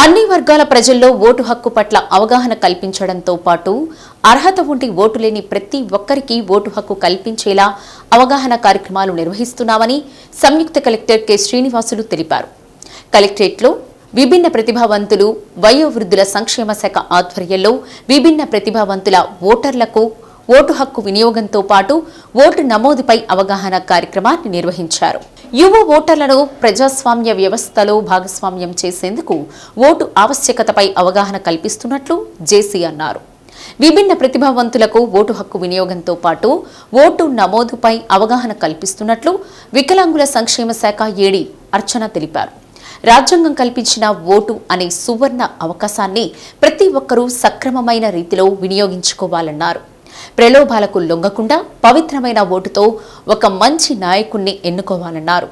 అన్ని వర్గాల ప్రజల్లో ఓటు హక్కు పట్ల అవగాహన కల్పించడంతో పాటు అర్హత ఉండి ఓటు లేని ప్రతి ఒక్కరికి ఓటు హక్కు కల్పించేలా అవగాహన కార్యక్రమాలు నిర్వహిస్తున్నామని సంయుక్త కలెక్టర్ కె శ్రీనివాసులు తెలిపారు. కలెక్టరేట్లో విభిన్న ప్రతిభావంతులు వయోవృద్ధుల సంక్షేమ శాఖ ఆధ్వర్యంలో విభిన్న ప్రతిభావంతుల ఓటర్లకు ఓటు హక్కు వినియోగంతో పాటు ఓటు నమోదుపై అవగాహన కార్యక్రమాన్ని నిర్వహించారు. యువ ఓటర్లను ప్రజాస్వామ్య వ్యవస్థలో భాగస్వామ్యం చేసేందుకు ఓటు ఆవశ్యకతపై అవగాహన కల్పిస్తున్నట్లు జేసీ అన్నారు. విభిన్న ప్రతిభావంతులకు ఓటు హక్కు వినియోగంతో పాటు ఓటు నమోదుపై అవగాహన కల్పిస్తున్నట్లు వికలాంగుల సంక్షేమ శాఖ ఏడి అర్చన తెలిపారు. రాజ్యాంగం కల్పించిన ఓటు అనే సువర్ణ అవకాశాన్ని ప్రతి ఒక్కరూ సక్రమమైన రీతిలో వినియోగించుకోవాలన్నారు. ప్రలోభాలకు లొంగకుండా పవిత్రమైన ఓటుతో ఒక మంచి నాయకుణ్ణి ఎన్నుకోవాలన్నారు.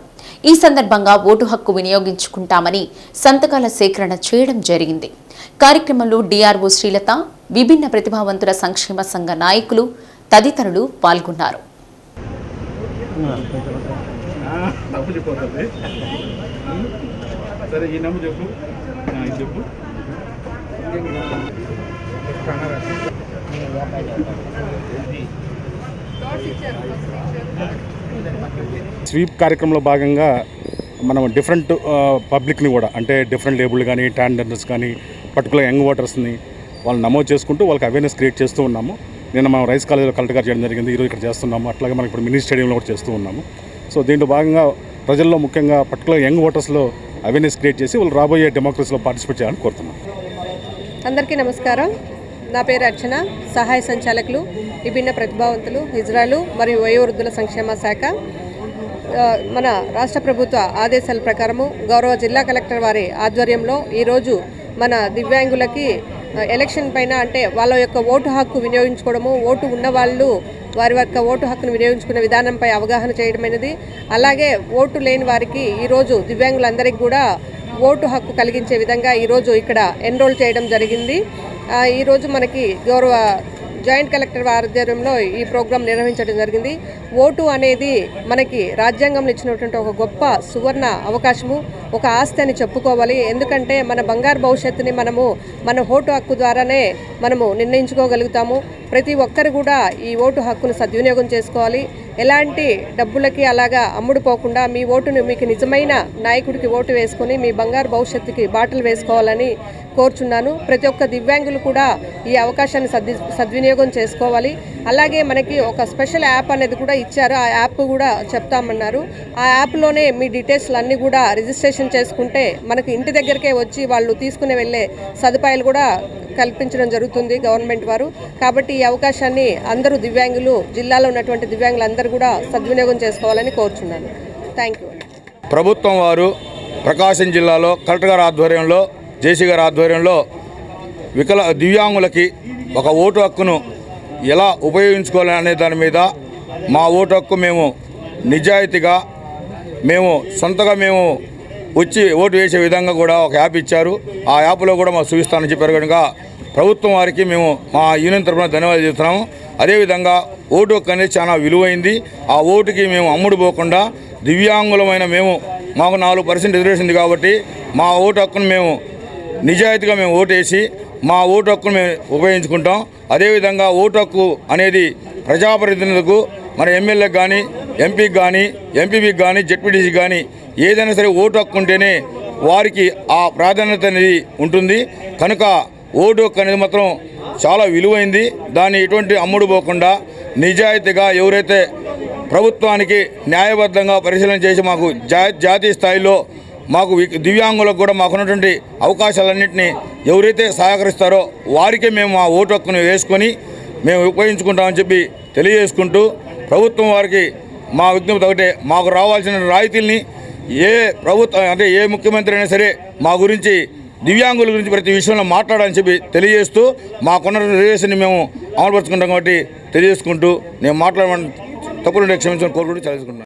ఈ సందర్భంగా ఓటు హక్కు వినియోగించుకుంటామని సంతకాల సేకరణ చేయడం జరిగింది. కార్యక్రమంలో డిఆర్ఓ శ్రీలత విభిన్న ప్రతిభావంతుల సంక్షేమ సంఘ నాయకులు తదితరులు పాల్గొన్నారు. సరే స్వీప్ కార్యక్రమంలో భాగంగా మనం డిఫరెంట్ పబ్లిక్ని కూడా అంటే డిఫరెంట్ లేబుల్ కానీ టాండర్స్ కానీ పర్టికులర్ యంగ్ ఓటర్స్ని వాళ్ళు నమోదు చేసుకుంటూ వాళ్ళకి అవేర్నెస్ క్రియేట్ చేస్తూ ఉన్నాము. నిన్న మనం రైస్ కాలేజీలో కలెక్టర్ గారు చేయడం జరిగింది. ఈరోజు ఇక్కడ చేస్తున్నాము. అట్లాగే మనం ఇప్పుడు మినీ స్టేడియంలో కూడా చేస్తూ ఉన్నాము. సో దీంట్లో భాగంగా ప్రజల్లో ముఖ్యంగా పర్టికులర్ యంగ్ ఓటర్స్లో అవేర్నెస్ క్రియేట్ చేసి వాళ్ళు రాబోయే డెమోక్రసీలో పార్టిసిపేట్ చేయాలని కోరుతున్నాం. అందరికీ నమస్కారం. నా పేరు అర్చన. సహాయ సంచాలకులు విభిన్న ప్రతిభావంతులు హిజ్రాలు మరియు వయోవృద్ధుల సంక్షేమ శాఖ. మన రాష్ట్ర ప్రభుత్వ ఆదేశాల ప్రకారము గౌరవ జిల్లా కలెక్టర్ వారి ఆధ్వర్యంలో ఈరోజు మన దివ్యాంగులకి ఎలక్షన్ పైన అంటే వాళ్ళ యొక్క ఓటు హక్కు వినియోగించుకోవడము ఓటు ఉన్నవాళ్ళు వారి యొక్క ఓటు హక్కును వినియోగించుకునే విధానంపై అవగాహన చేయడమైనది. అలాగే ఓటు లేని వారికి ఈరోజు దివ్యాంగులందరికీ కూడా ఓటు హక్కు కలిగించే విధంగా ఈరోజు ఇక్కడ ఎన్రోల్ చేయడం జరిగింది. ఈరోజు మనకి గౌరవ జాయింట్ కలెక్టర్ ఆధ్వర్యంలో ఈ ప్రోగ్రాం నిర్వహించడం జరిగింది. ఓటు అనేది మనకి రాజ్యాంగంలో ఇచ్చినటువంటి ఒక గొప్ప సువర్ణ అవకాశము ఒక ఆస్తి అని చెప్పుకోవాలి. ఎందుకంటే మన బంగారు భవిష్యత్తుని మనము మన ఓటు హక్కు ద్వారానే మనము నిర్ణయించుకోగలుగుతాము. ప్రతి ఒక్కరు కూడా ఈ ఓటు హక్కును సద్వినియోగం చేసుకోవాలి. ఎలాంటి డబ్బులకి అలాగా అమ్ముడుపోకుండా మీ ఓటును మీకు నిజమైన నాయకుడికి ఓటు వేసుకొని మీ బంగారు భవిష్యత్తుకి బాటలు వేసుకోవాలని కోరుచున్నాను. ప్రతి ఒక్క దివ్యాంగులు కూడా ఈ అవకాశాన్ని సద్వి సద్వినియోగం చేసుకోవాలి. అలాగే మనకి ఒక స్పెషల్ యాప్ అనేది కూడా ఇచ్చారు. ఆ యాప్ కూడా చెప్తామన్నారు. ఆ యాప్లోనే మీ డీటెయిల్స్ అన్నీ కూడా రిజిస్ట్రేషన్ చేసుకుంటే మనకి ఇంటి దగ్గరికే వచ్చి వాళ్ళు తీసుకుని వెళ్ళే సదుపాయాలు కూడా కల్పించడం జరుగుతుంది గవర్నమెంట్ వారు. కాబట్టి ఈ అవకాశాన్ని అందరూ దివ్యాంగులు జిల్లాలో ఉన్నటువంటి దివ్యాంగులు అందరూ కూడా సద్వినియోగం చేసుకోవాలని కోరుచున్నాను. థ్యాంక్ యూ ప్రభుత్వం వారు ప్రకాశం జిల్లాలో కలెక్టర్ గారి ఆధ్వర్యంలో జేసీ గారి ఆధ్వర్యంలో వికల దివ్యాంగులకి ఒక ఓటు హక్కును ఎలా ఉపయోగించుకోవాలి అనే దాని మీద మా ఓటు హక్కు మేము నిజాయితీగా మేము సొంతగా మేము వచ్చి ఓటు వేసే విధంగా కూడా ఒక యాప్ ఇచ్చారు. ఆ యాప్లో కూడా మాకు చూపిస్తానని చెప్పారు. కనుక ప్రభుత్వం వారికి మేము మా యూనియన్ తరఫున ధన్యవాదాలు చెప్తున్నాము అదేవిధంగా ఓటు హక్కు అనేది చాలా విలువైంది. ఆ ఓటుకి మేము అమ్ముడు పోకుండా దివ్యాంగులమైన మేము మాకు నాలుగు పర్సెంట్ రిజర్వేషన్ ఉంది కాబట్టి మా ఓటు హక్కును మేము నిజాయితీగా మేము ఓటేసి మా ఓటు హక్కును మేము ఉపయోగించుకుంటాం. అదేవిధంగా ఓటు హక్కు అనేది ప్రజాప్రతినిధులకు మన ఎమ్మెల్యేకి కానీ ఎంపీకి కానీ ఎంపీపీకి కానీ జెడ్పీటీసీకి కానీ ఏదైనా సరే ఓటు హక్కు ఉంటేనే వారికి ఆ ప్రాధాన్యత అనేది ఉంటుంది. కనుక ఓటు హక్కు అనేది మాత్రం చాలా విలువైంది. దాన్ని ఎటువంటి అమ్ముడు పోకుండా నిజాయితీగా ఎవరైతే ప్రభుత్వానికి న్యాయబద్ధంగా పరిశీలన చేసి మాకు జా జాతీయ స్థాయిలో మాకు దివ్యాంగులకు కూడా మాకున్నటువంటి అవకాశాలన్నింటినీ ఎవరైతే సహకరిస్తారో వారికే మేము మా ఓటు హక్కును వేసుకొని మేము ఉపయోగించుకుంటామని చెప్పి తెలియజేసుకుంటూ ప్రభుత్వం వారికి మా విజ్ఞప్తి ఒకటే మాకు రావాల్సిన రాయితీల్ని ఏ ప్రభుత్వం అంటే ఏ ముఖ్యమంత్రి అయినా సరే మా గురించి దివ్యాంగుల గురించి ప్రతి విషయంలో మాట్లాడాలని చెప్పి తెలియజేస్తూ మాకున్న రిజర్వేషన్ని మేము అమలుపరుచుకుంటాం కాబట్టి తెలియజేసుకుంటూ నేను మాట్లాడమని తప్పులు క్షమించడం కోరుకుంటూ తెలుసుకుంటున్నాను